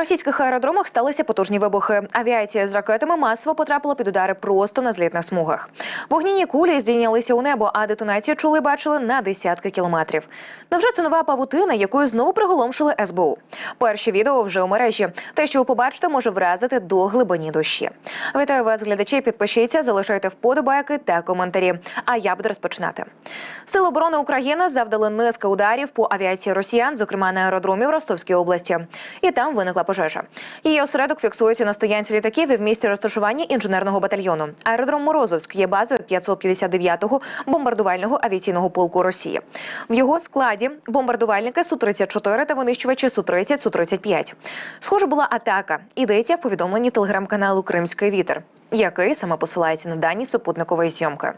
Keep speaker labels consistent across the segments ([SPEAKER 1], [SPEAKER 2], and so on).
[SPEAKER 1] російських аеродромах сталися потужні вибухи. Авіація з ракетами масово потрапила під удари просто на злітних смугах. Вогняні кулі здійнялися у небо, а детонацію чули бачили на десятки кілометрів. Невже це нова павутина, якою знову приголомшили СБУ? Перші відео вже у мережі. Те, що ви побачите, може вразити до глибині душі. Вітаю вас, глядачі. Підпишіться, залишайте вподобайки та коментарі. А я буду розпочинати. Сили оборони України завдали низка ударів по авіації росіян, зокрема на аеродромі в Ростовській області. І там виникла пожежа. Її осередок фіксується на стоянці літаків і в місті розташування інженерного батальйону. Аеродром Морозовськ є базою 559-го бомбардувального авіаційного полку Росії. В його складі бомбардувальники Су-34 та винищувачі Су-30, Су-35. Схоже, була атака. Йдеться в повідомленні телеграм-каналу Кримський вітер, який саме посилається на дані супутникової зйомки.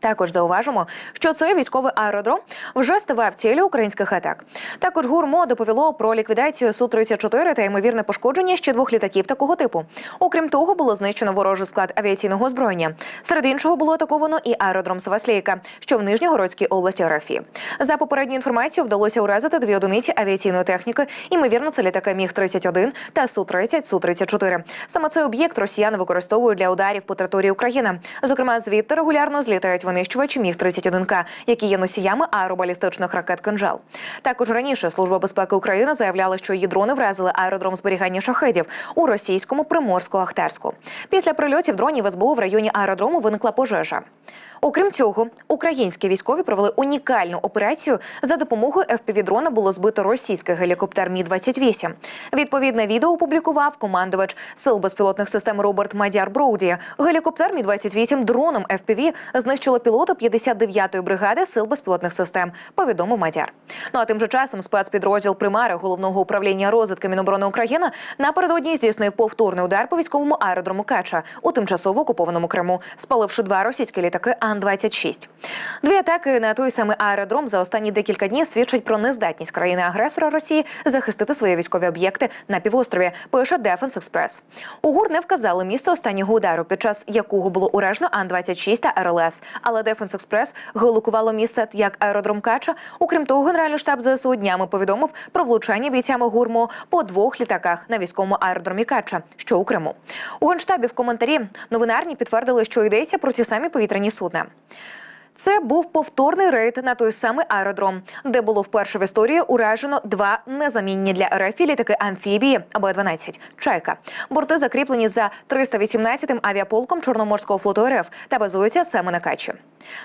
[SPEAKER 1] Також зауважимо, що цей військовий аеродром вже ставав цілею українських атак. Також ГУРМО доповіло про ліквідацію су 34 та ймовірне пошкодження ще двох літаків такого типу. Окрім того, було знищено ворожий склад авіаційного озброєння. Серед іншого було атаковано і аеродром Саваслейка, що в Нижньогородській області РФ. За попередньою інформацією, вдалося уразити дві одиниці авіаційної техніки. Ймовірно, це літаки Міг 31 та Су 30 Су 34 Саме цей об'єкт росіяни використовують для ударів по території України. Зокрема, звідти регулярно злітають винищувачі міг 31 к які є носіями аеробалістичних ракет «Кинжал». Також раніше служба безпеки України заявляла, що її дрони вразили аеродром зберігання шахедів у російському приморсько ахтерську Після прильотів дронів СБУ в районі аеродрому виникла пожежа. Окрім цього, українські військові провели унікальну операцію. За допомогою FPV-дрона було збито російський гелікоптер Мі 28 Відповідне відео опублікував командувач сил безпілотних систем Роберт Мадяр Броуді. Гелікоптер Мі 28 дроном FPV знищило пілота 59-ї бригади сил безпілотних систем. Повідомив Мадяр. Ну а тим же часом спецпідрозділ примари головного управління розвідки Міноборони України напередодні здійснив повторний удар по військовому аеродрому Кача у тимчасово окупованому Криму, спаливши два російські літаки Ан-26. Дві атаки на той самий аеродром за останні декілька днів свідчать про нездатність країни-агресора Росії захистити свої військові об'єкти на півострові. Пише Express. У ГУР не вказали місце останнього удару, під час якого було уражено Ан-26 та РЛС. Але Defense Express гелокувало місце як аеродром Кача. Окрім того, Генеральний штаб ЗСУ днями повідомив про влучання бійцями ГУРМО по двох літаках на військовому аеродромі Кача, що у Криму. У генштабі в коментарі новинарні підтвердили, що йдеться про ті самі повітряні судна. Це був повторний рейд на той самий аеродром, де було вперше в історії уражено два незамінні для РФ літаки амфібії Б-12 «Чайка». Борти закріплені за 318-м авіаполком Чорноморського флоту РФ та базуються саме на Качі.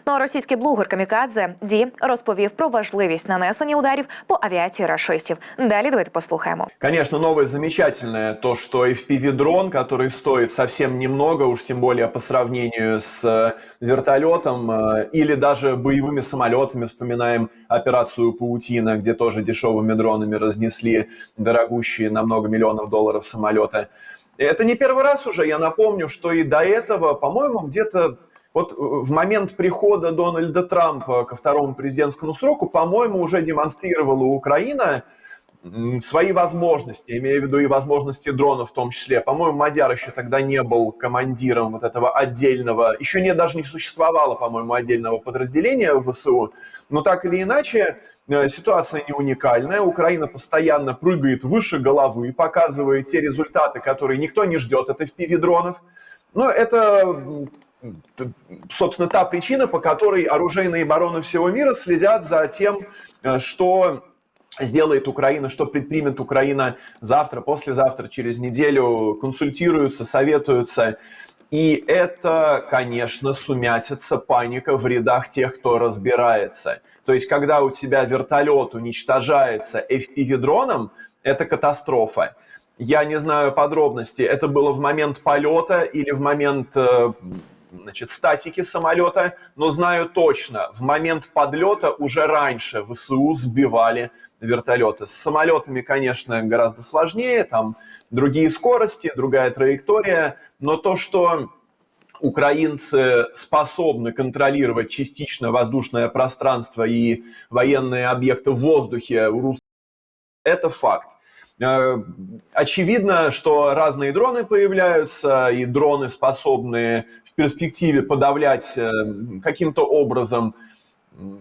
[SPEAKER 1] Ну а російський блогер Камікадзе Ді розповів про важливість нанесення ударів по авіації рашистів. Далі давайте послухаємо.
[SPEAKER 2] Конечно, новое замечательное то, что FPV-дрон, который стоит совсем немного, уж тем более по сравнению с э, вертолетом э, или даже боевыми самолетами, вспоминаем операцию «Паутина», где тоже дешевыми дронами разнесли дорогущие на много миллионов долларов самолеты. Это не первый раз уже, я напомню, что и до этого, по-моему, где-то вот в момент прихода Дональда Трампа ко второму президентскому сроку, по-моему, уже демонстрировала Украина свои возможности, имея в виду и возможности дрона в том числе. По-моему, Мадяр еще тогда не был командиром вот этого отдельного, еще не даже не существовало, по-моему, отдельного подразделения в ВСУ. Но так или иначе, э, ситуация не уникальная. Украина постоянно прыгает выше головы, показывая те результаты, которые никто не ждет от FPV-дронов. Но это собственно, та причина, по которой оружейные бароны всего мира следят за тем, э, что сделает Украина, что предпримет Украина завтра, послезавтра, через неделю, консультируются, советуются. И это, конечно, сумятица, паника в рядах тех, кто разбирается. То есть, когда у тебя вертолет уничтожается FPV-дроном, это катастрофа. Я не знаю подробностей, это было в момент полета или в момент э, значит, статики самолета, но знаю точно, в момент подлета уже раньше ВСУ сбивали вертолеты. С самолетами, конечно, гораздо сложнее, там другие скорости, другая траектория, но то, что украинцы способны контролировать частично воздушное пространство и военные объекты в воздухе у русских, это факт. Э, Очевидно, что разные дроны появляются, и дроны способны перспективе подавлять э, каким-то образом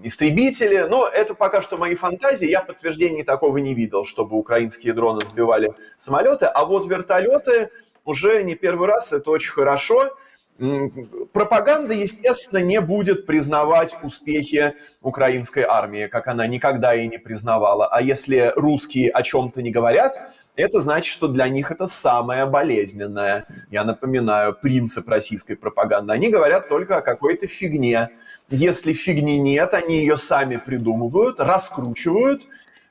[SPEAKER 2] истребители. Но это пока что мои фантазии. Я подтверждений такого не видел, чтобы украинские дроны сбивали самолеты. А вот вертолеты уже не первый раз, это очень хорошо. Пропаганда, естественно, не будет признавать успехи украинской армии, как она никогда и не признавала. А если русские о чем-то не говорят, это значит, что для них это самое болезненное. Я напоминаю, принцип российской пропаганды. Они говорят только о какой-то фигне. Если фигни нет, они ее сами придумывают, раскручивают,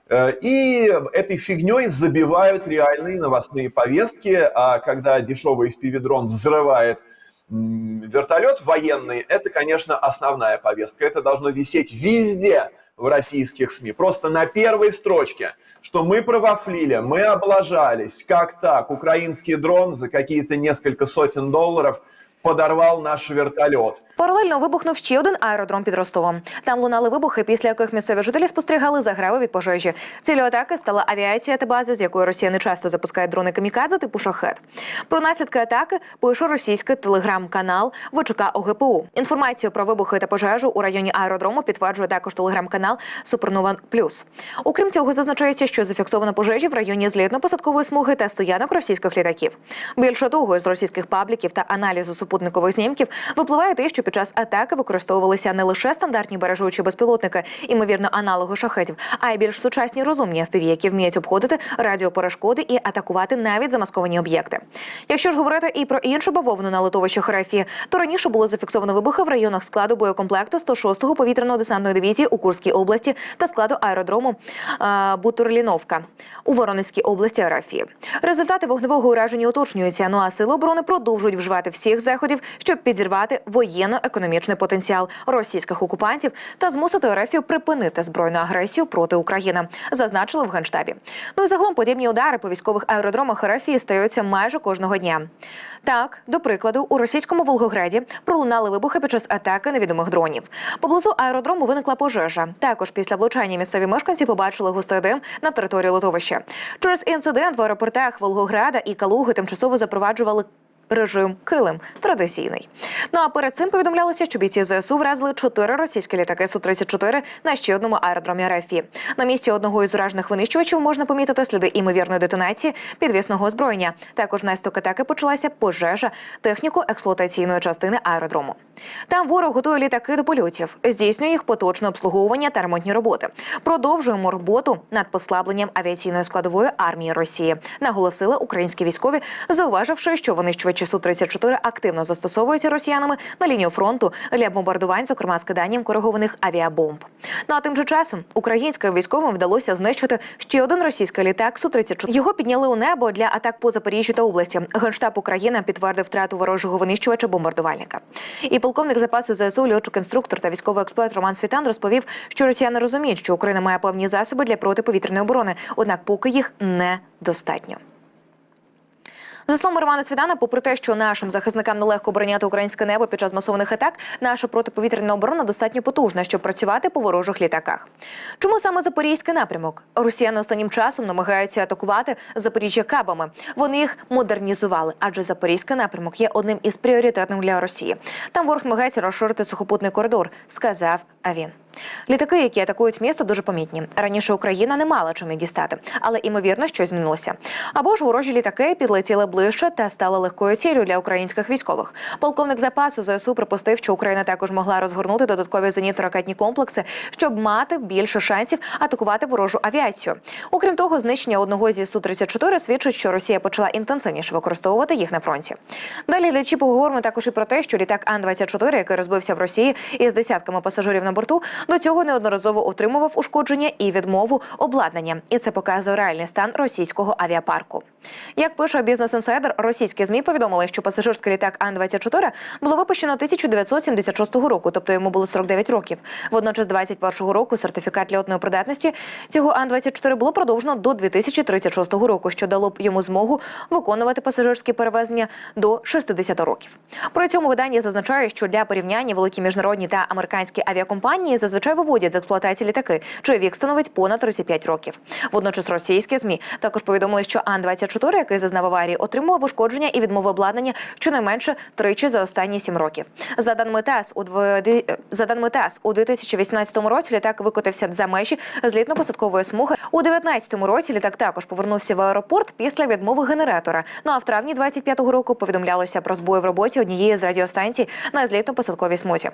[SPEAKER 2] э, и этой фигней забивают реальные новостные повестки. А когда дешевый FPV-дрон взрывает вертолет военный, это, конечно, основная повестка. Это должно висеть везде в российских СМИ. Просто на первой строчке, что мы провафлили, мы облажались. Как так? Украинский дрон за какие-то несколько сотен долларов подорвал наш вертолет.
[SPEAKER 1] Паралельно вибухнув ще один аеродром під Ростовом. Там лунали вибухи, після яких місцеві жителі спостерігали заграви від пожежі. Цілею атаки стала авіація та база, з якої Росія не часто запускає дрони камікадзе типу шахет. Про наслідки атаки пише російський телеграм-канал ВЧК ОГПУ. Інформацію про вибухи та пожежу у районі аеродрому підтверджує також телеграм-канал Супернова Плюс. Окрім цього, зазначається, що зафіксовано пожежі в районі злітно-посадкової смуги та стоянок російських літаків. Більше того, з російських пабліків та аналізу супутникових знімків випливає те, що під час атаки використовувалися не лише стандартні бережучі безпілотники, імовірно, аналоги шахетів, а й більш сучасні розумні FPV, які вміють обходити радіоперешкоди і атакувати навіть замасковані об'єкти. Якщо ж говорити і про іншу бавовну на литовищах РФ, то раніше було зафіксовано вибухи в районах складу боєкомплекту 106-го повітряно-десантної дивізії у Курській області та складу аеродрому Бутурліновка у Воронезькій області РФ. Результати вогневого ураження уточнюються. Ну а сили оборони продовжують вживати всіх заходів, щоб підірвати воєнно-економічний потенціал російських окупантів та змусити РФ припинити збройну агресію проти України, зазначили в генштабі. Ну і загалом подібні удари по військових аеродромах РФ стаються майже кожного дня. Так, до прикладу, у російському Волгограді пролунали вибухи під час атаки невідомих дронів. Поблизу аеродрому виникла пожежа. Також після влучання місцеві мешканці побачили густий дим на території литовища. Через інцидент в аеропортах Волгограда і Калуги тимчасово запроваджували режим Килим традиційний. Ну а перед цим повідомлялося, що бійці ЗСУ вразили чотири російські літаки Су-34 на ще одному аеродромі РФІ. На місці одного із уражених винищувачів можна помітити сліди імовірної детонації підвісного озброєння. Також наслідок атаки почалася пожежа техніко-експлуатаційної частини аеродрому. Там ворог готує літаки до польотів, здійснює їх поточне обслуговування та ремонтні роботи. Продовжуємо роботу над послабленням авіаційної складової армії Росії, наголосили українські військові, зауваживши, що винищувачі Су-34 активно застосовуються росіянами на лінію фронту для бомбардувань, зокрема скиданням коригованих авіабомб. Ну а тим же часом українським військовим вдалося знищити ще один російський літак Су-34. Його підняли у небо для атак по Запоріжжю та області. Генштаб України підтвердив втрату ворожого винищувача бомбардувальника. І полковник запасу ЗСУ, льотчик-інструктор та військовий експерт Роман Світан розповів, що росіяни розуміють, що Україна має певні засоби для протиповітряної оборони, однак поки їх недостатньо. За словами Романа Свідана, попри те, що нашим захисникам нелегко обороняти українське небо під час масованих атак, наша протиповітряна оборона достатньо потужна, щоб працювати по ворожих літаках. Чому саме запорізький напрямок? Росіяни останнім часом намагаються атакувати Запоріжжя кабами. Вони їх модернізували, адже запорізький напрямок є одним із пріоритетним для Росії. Там ворог намагається розширити сухопутний коридор, сказав він. Літаки, які атакують місто, дуже помітні. Раніше Україна не мала чим дістати, але імовірно, щось змінилося. Або ж ворожі літаки підлетіли ближче та стали легкою ціллю для українських військових. Полковник запасу ЗСУ припустив, що Україна також могла розгорнути додаткові зенітно-ракетні комплекси, щоб мати більше шансів атакувати ворожу авіацію. Окрім того, знищення одного зі су 34 свідчить, що Росія почала інтенсивніше використовувати їх на фронті. Далі глядачі поговоримо також і про те, що літак Ан-24, який розбився в Росії із десятками пасажирів на борту, до цього неодноразово отримував ушкодження і відмову обладнання, і це показує реальний стан російського авіапарку. Як пише бізнес інсайдер, російські змі повідомили, що пасажирський літак Ан-24 було випущено 1976 року, тобто йому було 49 років. Водночас, 21 року сертифікат льотної придатності цього Ан-24 було продовжено до 2036 року, що дало б йому змогу виконувати пасажирські перевезення до 60 років. При цьому видання зазначає, що для порівняння великі міжнародні та американські авіакомпанії зазвичай виводять з експлуатації літаки, чий вік становить понад 35 років. Водночас російські змі також повідомили, що Ан-24 Ан-24, який зазнав аварії, отримував ушкодження і відмови обладнання щонайменше тричі за останні сім років. За даними ТАСС, у за даними ТАСС, у 2018 році літак викотився за межі злітно-посадкової смуги. У 2019 році літак також повернувся в аеропорт після відмови генератора. Ну а в травні 25-го року повідомлялося про збої в роботі однієї з радіостанцій на злітно-посадковій смузі.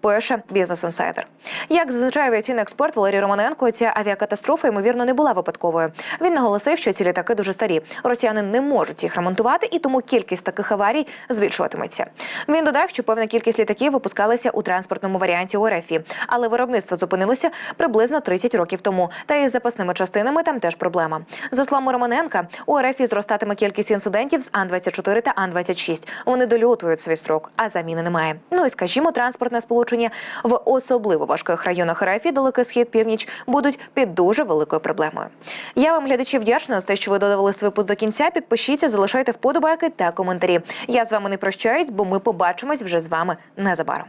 [SPEAKER 1] Пише бізнес інсайдер. Як зазначає авіаційний експерт Валерій Романенко, ця авіакатастрофа ймовірно не була випадковою. Він наголосив, що ці літаки дуже старі. Росіяни не можуть їх ремонтувати, і тому кількість таких аварій збільшуватиметься. Він додав, що певна кількість літаків випускалася у транспортному варіанті у РФ, але виробництво зупинилося приблизно 30 років тому. Та із запасними частинами там теж проблема. За словами Романенка, у РФ зростатиме кількість інцидентів з Ан-24 та Ан-26. Вони долютують свій строк, а заміни немає. Ну і скажімо, транспортне сполучення в особливо важких районах РФ, далекий схід, північ, будуть під дуже великою проблемою. Я вам, глядачі, вдячна за те, що ви додавали свій випуск до кінця. Підпишіться, залишайте вподобайки та коментарі. Я з вами не прощаюсь, бо ми побачимось вже з вами незабаром.